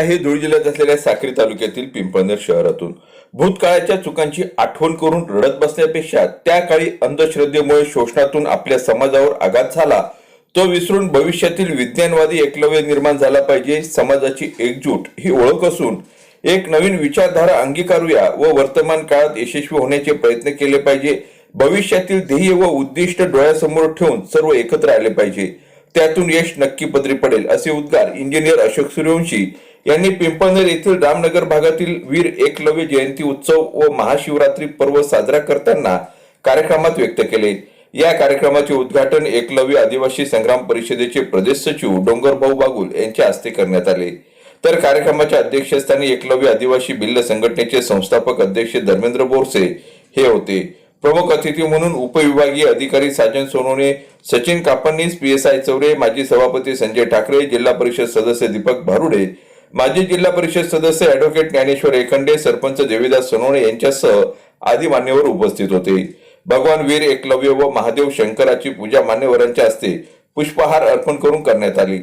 आहे धुळे जिल्ह्यात असलेल्या साक्री तालुक्यातील पिंपळनेर शहरातून. भूतकाळाच्या चुकांची आठवण करून रडत बसण्यापेक्षा त्या काळी अंधश्रद्धेमुळे शोषणातून आपल्या समाजावर आघात झाला. तो विसरून भविष्यातील विज्ञानवादी एकलव्य निर्माण झाला पाहिजे. समाजाची एकजूट ही ओळख असून एक नवीन विचारधारा अंगीकारूया व वर्तमान काळात यशस्वी होण्याचे प्रयत्न केले पाहिजे. भविष्यातील ध्येय व उद्दिष्ट डोळ्यासमोर ठेवून सर्व एकत्र आले पाहिजे. त्यातून यश नक्की पदरी पडेल असे उद्गार इंजिनियर अशोक सूर्यवंशी यांनी पिंपळनेर येथील रामनगर भागातील वीर एकलव्य जयंती उत्सव व महाशिवरात्री पर्व साजरा करताना कार्यक्रमात व्यक्त केले. या कार्यक्रमाचे उद्घाटन एकलव्य आदिवासी संग्राम परिषदेचे प्रदेश सचिव डोंगरभाऊ बागुल यांच्या हस्ते करण्यात आले. तर कार्यक्रमाच्या अध्यक्षस्थानी एकलव्य आदिवासी भिल्ल संघटनेचे संस्थापक अध्यक्ष धर्मेंद्र बोरसे हे होते. प्रमुख अतिथी म्हणून उपविभागीय अधिकारी Sajan Sonone Sachin Kapnis P S I Chaure माजी सभापती संजय ठाकरे जिल्हा परिषद सदस्य दीपक भारुडे माजी जिल्हा परिषद सदस्य ॲडव्होकेट ज्ञानेश्वर एखंडे सरपंच देवीदास सोनवणे यांच्यासह आदी मान्यवर उपस्थित होते. भगवान वीर एकलव्य व महादेव शंकराची पूजा मान्यवरांच्या हस्ते पुष्पहार अर्पण करून करण्यात आली.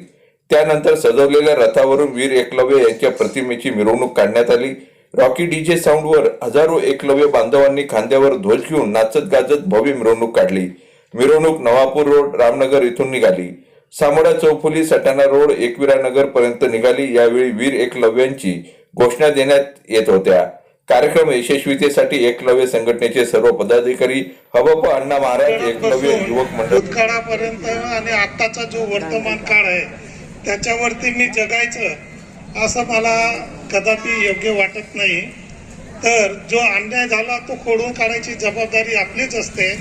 त्यानंतर सजवलेल्या रथावरून वीर एकलव्य यांच्या प्रतिमेची मिरवणूक काढण्यात आली. रॉकी डीजे साऊंडवर हजारो एकलव्य बांधवांनी खांद्यावर ध्वज घेऊन नाचत गाजत भव्य मिरवणूक काढली. मिरवणूक नवापूर रोड रामनगर इथून निघाली. सामोडा चौफुली सटाणा रोड एकविरा नगर पर्यंत निघाली. यावेळी वीर एकलव्यांची घोषणा देण्यात येत होत्या. कार्यक्रम यशस्वीतेसाठी एकलव्य संघटनेचे सर्व पदाधिकारी हबप अण्णा महाराज एकलव्य युवक मंडळ. भूतकाळापर्यंत आणि आत्ताचा जो वर्तमान काळ आहे त्याच्यावरती मी जगायचं असं मला कदापि योग्य वाटत नाही. तर जो अन्याय झाला तो खोडून काढायची जबाबदारी आपलीच असते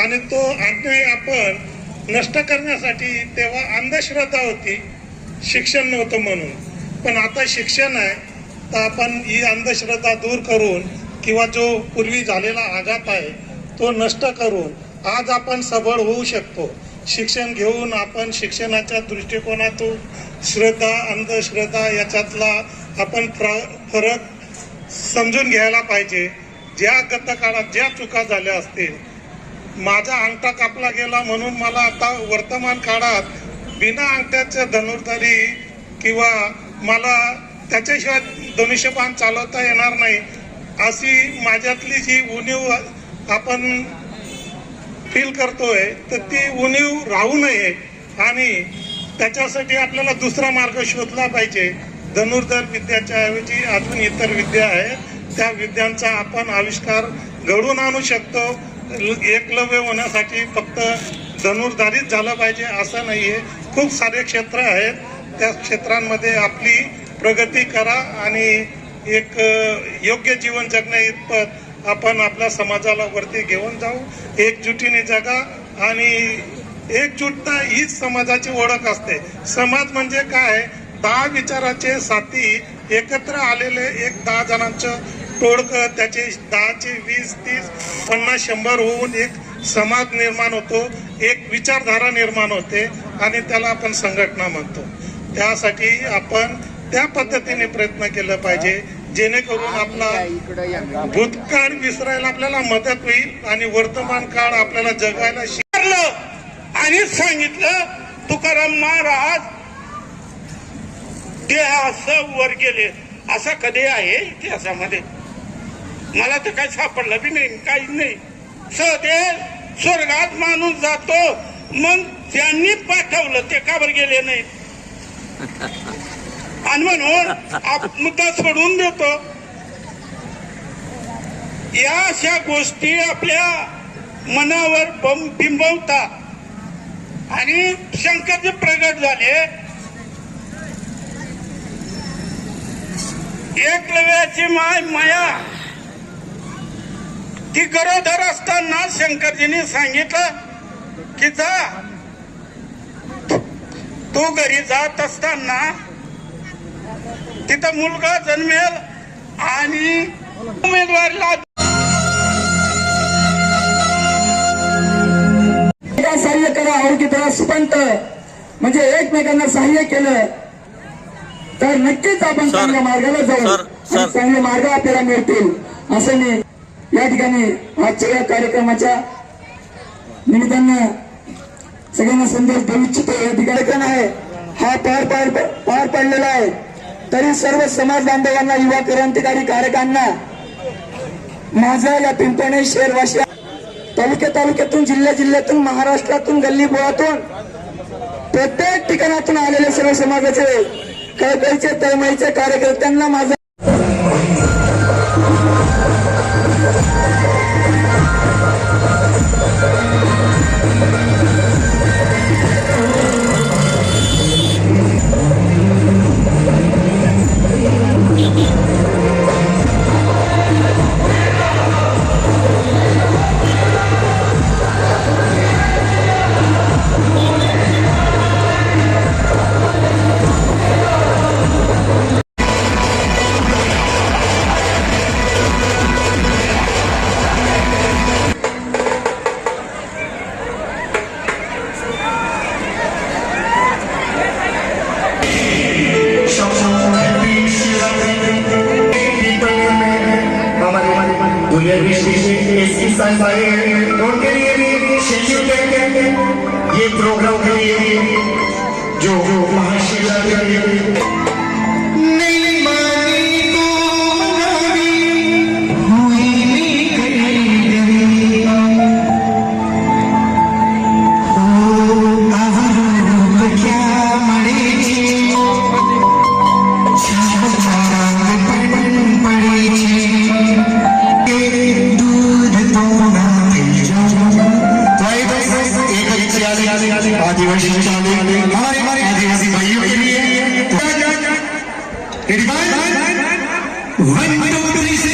आणि तो अन्याय आपण नष्ट करण्यासाठी तेव्हा अंधश्रद्धा होती. शिक्षण नव्हतं म्हणून. पण आता शिक्षण आहे तर आपण ही अंधश्रद्धा दूर करून किंवा जो पूर्वी झालेला आघात आहे तो नष्ट करून आज आपण सबळ होऊ शकतो. शिक्षण घेऊन आपण शिक्षणाच्या दृष्टिकोनातून श्रद्धा अंधश्रद्धा याच्यातला आपण फ्र- फरक समजून घ्यायला पाहिजे. ज्या गतकाळात ज्या चुका झाल्या असतील माझा अंगठा कापला गेला म्हणून मला आता वर्तमान काळात बिना अंगठ्याच्या धनुर्धारी किंवा मला त्याच्याशिवाय धनुष्यबाण चालवता येणार नाही अशी माझ्यातली जी उणीव आपण फील करतोय तर ती उणीव राहू नये आणि त्याच्यासाठी आपल्याला दुसरा मार्ग शोधला पाहिजे. धनुर्धर विद्याच्या ऐवजी अजून इतर विद्या आहेत त्या विद्यांचा आपण आविष्कार घडून आणू शकतो. एकलव्य होण्यासाठी फक्त धनुर्धारित झालं पाहिजे असं नाही आहे खूप सारे क्षेत्र आहेत. त्या क्षेत्रांमध्ये आपली प्रगती करा आणि एक योग्य जीवन जगण्या इतपत आपण आपल्या समाजाला वरती घेऊन जाऊ. एकजुटीने जगा आणि एकजुटता हीच समाजाची ओळख असते. समाज म्हणजे काय? दहा विचाराचे साथी एकत्र आलेले एक दहा जणांचं टोळकं त्याचे दहाचे वीस तीस पन्नास शंभर होऊन एक समाज निर्माण होतो एक विचारधारा निर्माण होते आणि त्याला आपण संघटना म्हणतो. त्यासाठी आपण त्या पद्धतीने प्रयत्न केलं पाहिजे जेणेकरून आपला भूतकाळ विसरायला आपल्याला मदत होईल आणि वर्तमान काळ आपल्याला जगायला शिकलं आणि सांगितलं तुकाराम महाराज ते असं वर गेले. असं कधी आहे इतिहासामध्ये? मला तर काही सापडलं बी नाही काही नाही. सदे स्वर्गात माणूस जातो. मग त्यांनी पाठवलं ते का बरं गेले नाही? आणि म्हणून मुद्दा सोडून देतो. या अशा गोष्टी आपल्या मनावर बंब बिंबवतात आणि शंकरचे प्रगट झाले. एकलव्याची माय माया ती गरोदर असताना शंकरजीने सांगितलं की जा. तू घरी जात असताना तिथं मुलगा जन्मेल आणि उमेदवारीला सहाय्य करा और की तरह स्पंत म्हणजे एकमेकांना सहाय्य केलं तर नक्कीच आपण चांगल्या मार्गाला जाऊ. चांगले मार्ग आपल्याला मिळतील. असं मी या ठिकाणी आजच्या या कार्यक्रमाच्या निमित्तानं सगळ्यांना संदेश देऊ इच्छितो. या ठिकाणी कार्यक्रम आहे. हा पार पार पार पडलेला आहे. तरी सर्व समाज बांधवांना युवा क्रांतिकारी कार्यकांना माझा या पिंपणे शहरवासी तालुक्या तालुक्यातून जिल्ह्या जिल्ह्यातून महाराष्ट्रातून गल्ली बोळातून प्रत्येक ठिकाणातून आलेले सर्व समाजाचे कळकळीचे तळमळीचे कार्यकर्त्यांना माझा Thank you. ये प्रोग्राम के लिए जो Mahashivratri Rewind. One, two, three, six.